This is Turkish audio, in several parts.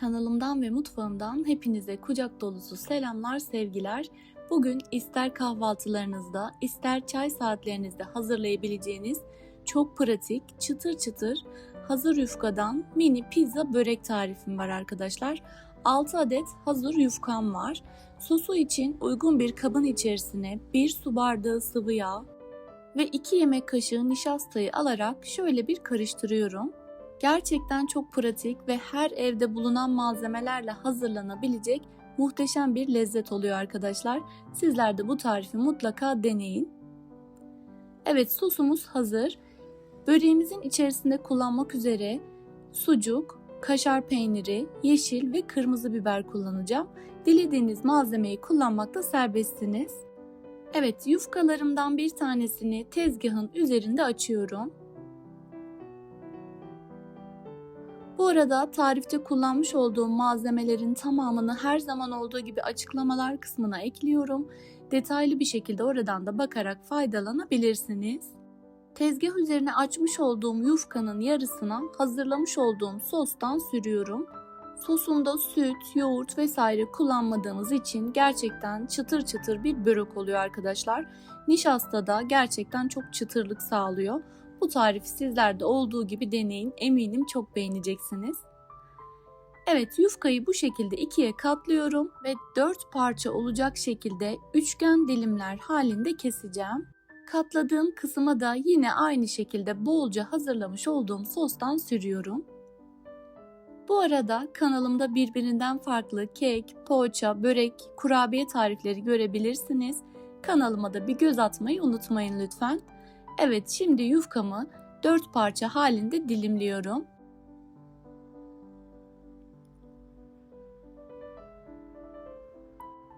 Kanalımdan ve mutfağımdan hepinize kucak dolusu selamlar, sevgiler. Bugün ister kahvaltılarınızda, ister çay saatlerinizde hazırlayabileceğiniz çok pratik, çıtır çıtır, hazır yufkadan mini pizza börek tarifim var arkadaşlar. 6 adet hazır yufkam var. Sosu için uygun bir kabın içerisine 1 su bardağı sıvı yağ ve 2 yemek kaşığı nişastayı alarak şöyle bir karıştırıyorum. Gerçekten çok pratik ve her evde bulunan malzemelerle hazırlanabilecek muhteşem bir lezzet oluyor arkadaşlar. Sizler de bu tarifi mutlaka deneyin. Evet sosumuz hazır. Böreğimizin içerisinde kullanmak üzere sucuk, kaşar peyniri, yeşil ve kırmızı biber kullanacağım. Dilediğiniz malzemeyi kullanmakta serbestsiniz. Evet yufkalarımdan bir tanesini tezgahın üzerinde açıyorum. Bu arada tarifte kullanmış olduğum malzemelerin tamamını her zaman olduğu gibi açıklamalar kısmına ekliyorum. Detaylı bir şekilde oradan da bakarak faydalanabilirsiniz. Tezgah üzerine açmış olduğum yufkanın yarısına hazırlamış olduğum sostan sürüyorum. Sosunda süt, yoğurt vesaire kullanmadığımız için gerçekten çıtır çıtır bir börek oluyor arkadaşlar. Nişasta da gerçekten çok çıtırlık sağlıyor. Bu tarifi sizler de olduğu gibi deneyin. Eminim çok beğeneceksiniz. Evet yufkayı bu şekilde ikiye katlıyorum ve dört parça olacak şekilde üçgen dilimler halinde keseceğim. Katladığım kısma da yine aynı şekilde bolca hazırlamış olduğum sostan sürüyorum. Bu arada kanalımda birbirinden farklı kek, poğaça, börek, kurabiye tarifleri görebilirsiniz. Kanalıma da bir göz atmayı unutmayın lütfen. Evet şimdi yufkamı 4 parça halinde dilimliyorum.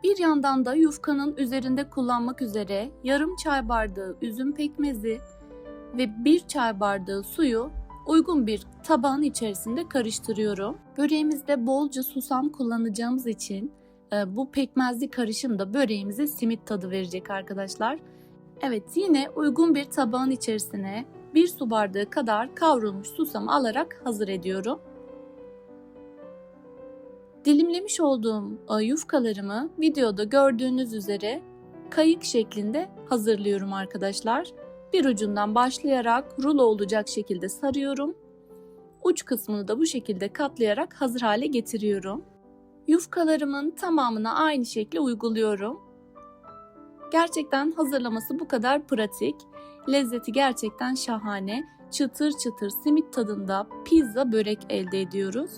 Bir yandan da yufkanın üzerinde kullanmak üzere yarım çay bardağı üzüm pekmezi ve bir çay bardağı suyu uygun bir tabağın içerisinde karıştırıyorum. Böreğimizde bolca susam kullanacağımız için e, bu pekmezli karışım da böreğimize simit tadı verecek arkadaşlar. Evet yine uygun bir tabağın içerisine bir su bardağı kadar kavrulmuş susam alarak hazır ediyorum. Dilimlemiş olduğum e, yufkalarımı videoda gördüğünüz üzere kayık şeklinde hazırlıyorum arkadaşlar. Bir ucundan başlayarak rulo olacak şekilde sarıyorum. Uç kısmını da bu şekilde katlayarak hazır hale getiriyorum. Yufkalarımın tamamına aynı şekli uyguluyorum. Gerçekten hazırlaması bu kadar pratik. Lezzeti gerçekten şahane. Çıtır çıtır simit tadında pizza börek elde ediyoruz.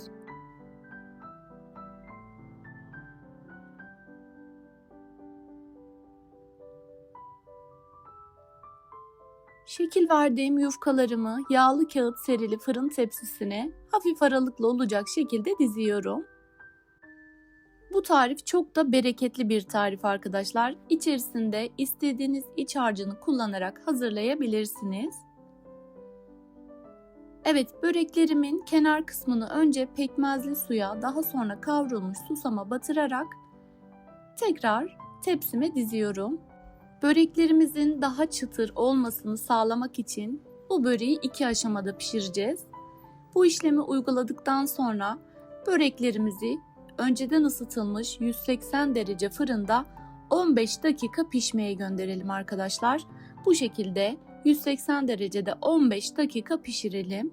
Şekil verdiğim yufkalarımı yağlı kağıt serili fırın tepsisine hafif aralıklı olacak şekilde diziyorum. Bu tarif çok da bereketli bir tarif arkadaşlar. İçerisinde istediğiniz iç harcını kullanarak hazırlayabilirsiniz. Evet böreklerimin kenar kısmını önce pekmezli suya daha sonra kavrulmuş susama batırarak tekrar tepsime diziyorum. Böreklerimizin daha çıtır olmasını sağlamak için bu böreği iki aşamada pişireceğiz. Bu işlemi uyguladıktan sonra böreklerimizi önceden ısıtılmış 180 derece fırında 15 dakika pişmeye gönderelim arkadaşlar. Bu şekilde 180 derecede 15 dakika pişirelim.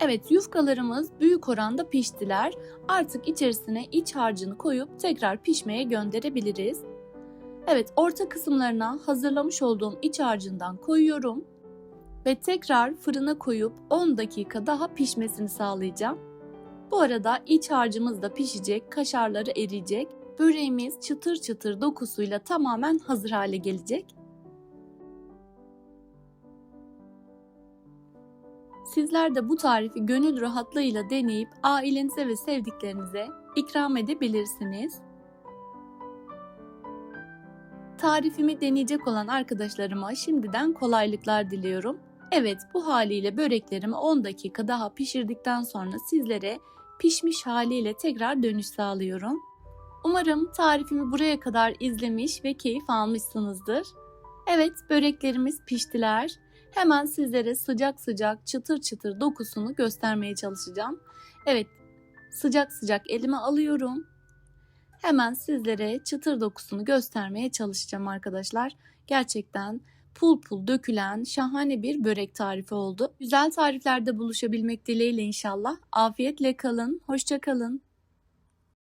Evet yufkalarımız büyük oranda piştiler. Artık içerisine iç harcını koyup tekrar pişmeye gönderebiliriz. Evet orta kısımlarına hazırlamış olduğum iç harcından koyuyorum ve tekrar fırına koyup 10 dakika daha pişmesini sağlayacağım. Bu arada iç harcımız da pişecek, kaşarları eriyecek. Böreğimiz çıtır çıtır dokusuyla tamamen hazır hale gelecek. Sizler de bu tarifi gönül rahatlığıyla deneyip ailenize ve sevdiklerinize ikram edebilirsiniz. Tarifimi deneyecek olan arkadaşlarıma şimdiden kolaylıklar diliyorum. Evet bu haliyle böreklerimi 10 dakika daha pişirdikten sonra sizlere pişmiş haliyle tekrar dönüş sağlıyorum. Umarım tarifimi buraya kadar izlemiş ve keyif almışsınızdır. Evet böreklerimiz piştiler. Hemen sizlere sıcak sıcak çıtır çıtır dokusunu göstermeye çalışacağım. Evet sıcak sıcak elime alıyorum. Hemen sizlere çıtır dokusunu göstermeye çalışacağım arkadaşlar. Gerçekten pul pul dökülen şahane bir börek tarifi oldu. Güzel tariflerde buluşabilmek dileğiyle inşallah. Afiyetle kalın, hoşça kalın.